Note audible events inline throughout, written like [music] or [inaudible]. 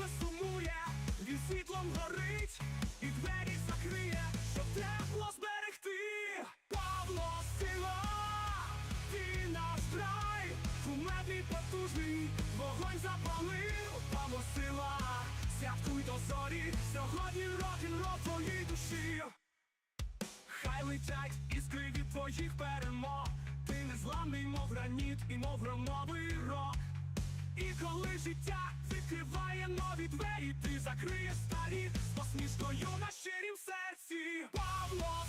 хто сумує, він світлом горить, і двері закриє, щоб тепло зберегти. Павло сила, ти наш край, кумедний потужний, вогонь запалив, Павло сила, святкуй до зорі, сьогодні рок-н-рол твоїй душі. Хай летять іскри від твоїх перемог Ти незламний, мов граніт і мов громовий рок І коли життя відкриває нові двері Ти закриєш старі з посмішкою на щирім серці. Павло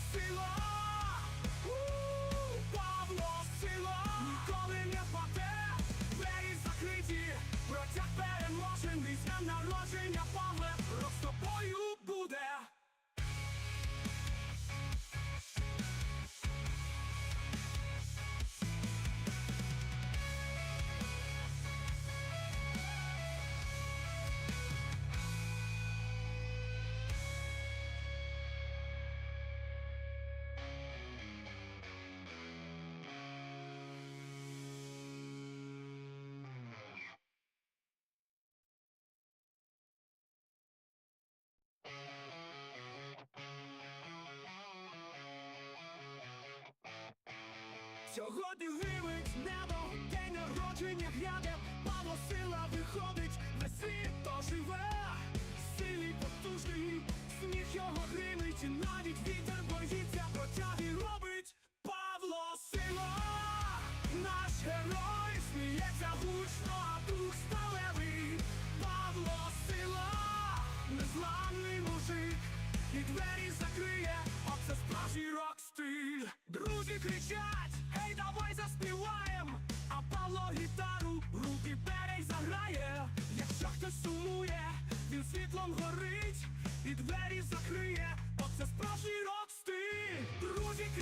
Сьогодні гримить небо, день народження гряде, Павло сила виходить, весь світ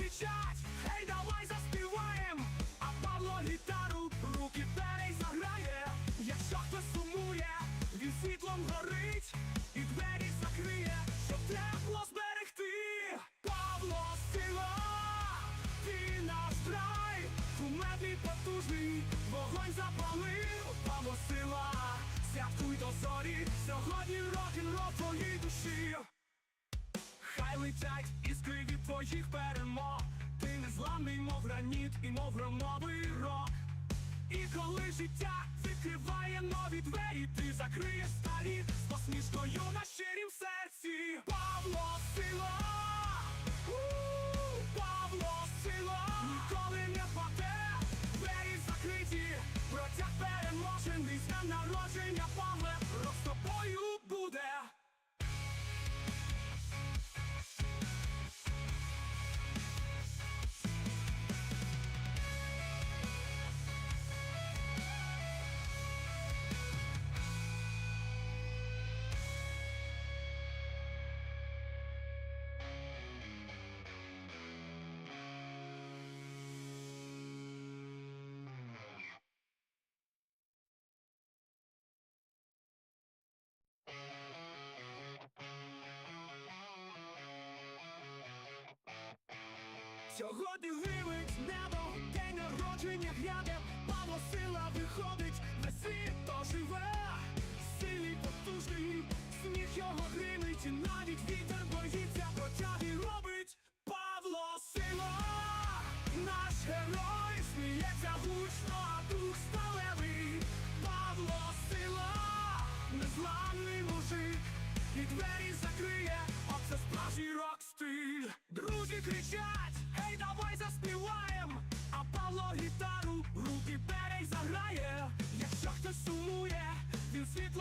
кричать, гей, давай заспіваєм, а Павло гітару, руки бере заграє. Якщо хтось сумує, він світлом горить, і двері закриє, щоб тепло зберегти. Павло сила, ти наш край, кумедний потужний, вогонь запалив, Павло сила, святкуй до зорі, сьогодні рок-н-рол твоїй душі. Хай летять іскри твоїх перемог. Ти незламний, мов граніт і мов громовий рок І коли життя відкриває нові двері Ти закриєш старі з посмішкою на Сьогодні гримить небо, день народження гряде, Павло сила виходить, весь світ то живе, силі потужний, сміх його гримить, навіть вітер боїться, протяги робить. Павло сила, наш герой сміється гучно,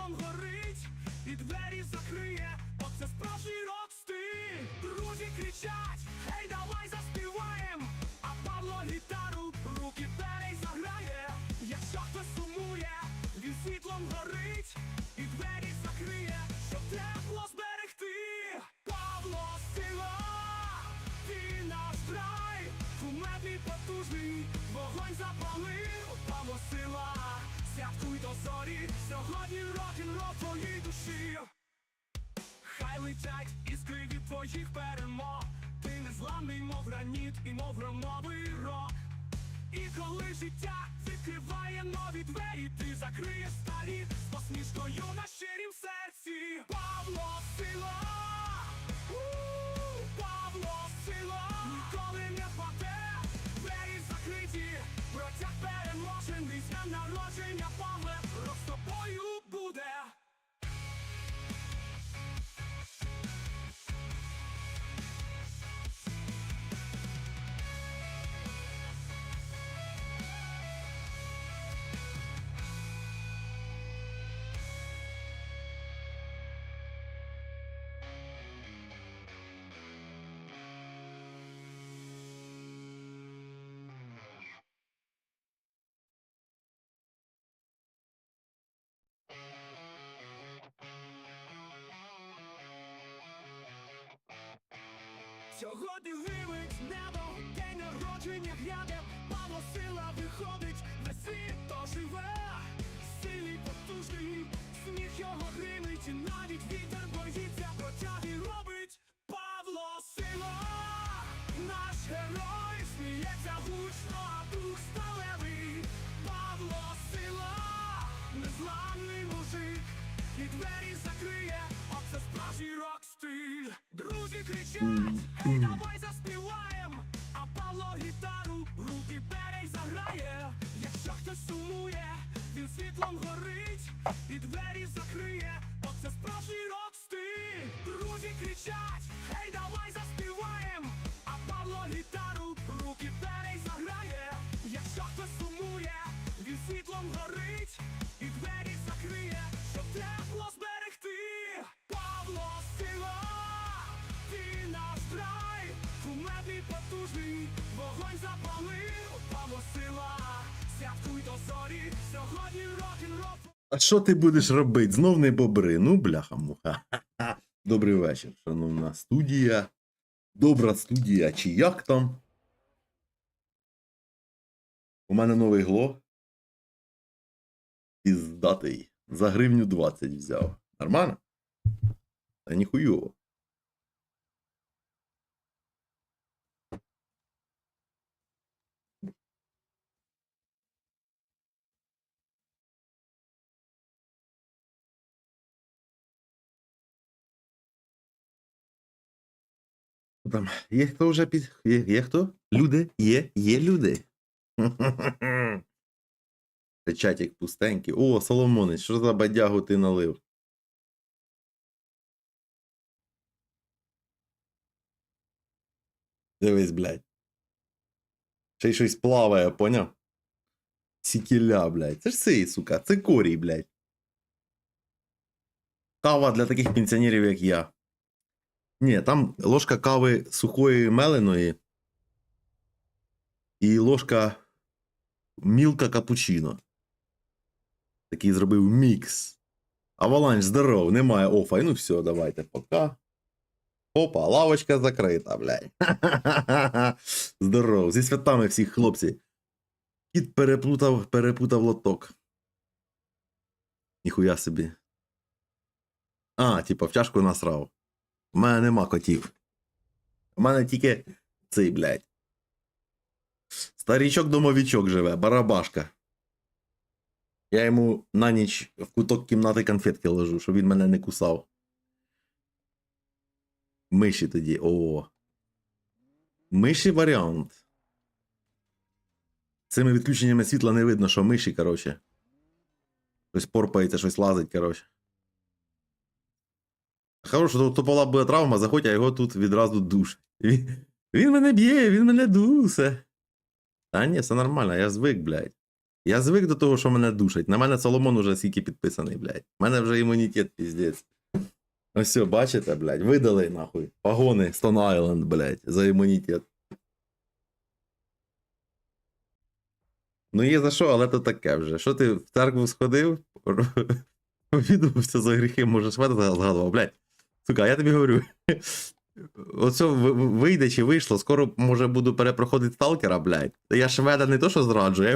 світлом горить, і двері закриє, оце справжній рок-стиль. Друзі кричать, гей, давай заспіваєм, а Павло гітару, руки бере заграє. Якщо хтось сумує, він світлом горить, і двері закриє, щоб тепло зберегти. Павло сила, ти наш край, кумедний потужний, вогонь запалив, Павло сила, святкуй до зорі, сьогодні рок-н-рол летять іскри від твоїх перемог Ти незламний, мов граніт, і мов громовий рок. І коли життя відкриває нові двері, ти закриєш старі з посмішкою на щирім серці. Павло сила! Сьогодні гривить небо, день народження гряде, Павло сила виходить, весь світ оживе, силі потужний, сміх його гримить, і навіть вітер боїться, протяги робить Павло сила, наш герой сміється гучно, а дух сталевий, Павло сила, незламний мужик, і двері закриє, оце справжній рок-стиль. Друзі кричать, світлом горить, і двері закриє, щоб тепло зберегти. Павло сила, ти наш край, кумедний потужний, вогонь запалив, Павло сила, святкуй до зорі, сьогодні рок-н-рол. А що ти будеш робити? Знов не бобри. Ну, бляха-муха. [laughs] Добрий вечір, шановна студія. Добра студія, чи як там? У мене новий гло. Піздатий. За гривню 20 взяв. Нормально? Та ніхуйово. Там є хто вже під. Є, є хто? Люди? Є, є люди. [laughs] Це чатик пустенький. О, Соломонець, що за бадягу ти налив? Дивись, блядь. Ще й щось плаває, поняв? Сікіля, блядь. Це ж цей, сука, це корій, блядь. Кава для таких пенсіонерів, як я. Ні, там ложка кави сухої меленої і ложка мілка капучино. Такий зробив мікс. Аваланч здоров, немає офа. Ну все, давайте, пока. Опа, лавочка закрита, блядь. [laughs] Здоров. Зі святами всіх хлопці. Кіт переплутав, перепутав лоток. Ніхуя собі. А, типа, в чашку насрав. У мене нема котів. У мене тільки цей, блядь. Старічок-домовічок живе, барабашка. Я йому на ніч в куток кімнати конфетки ложу, щоб він мене не кусав. Миші тоді. О. Миші варіант. Цими відключеннями світла не видно, що миші, коротше. Щось порпається, щось лазить, коротше. Хорошо, то, то була буде травма, заходь, а його тут відразу душ. Він, він мене б'є, він мене дусе. Та ні, все нормально, я звик, блядь. Я звик до того, що мене душать. На мене Соломон уже скільки підписаний, блядь. У мене вже імунітет, піздець. Ось все, бачите, блядь, видали нахуй. Погони Stone Island, блядь, за імунітет. Ну є за що, але то таке вже. Що ти в церкву сходив? [laughs] Повідомився за гріхи, може шведа згадував, блядь. Сука, я тобі говорю. [laughs] Оце вийде чи вийшло, скоро може буду перепроходити сталкера, блядь. Я шведа не то, що зраджу, я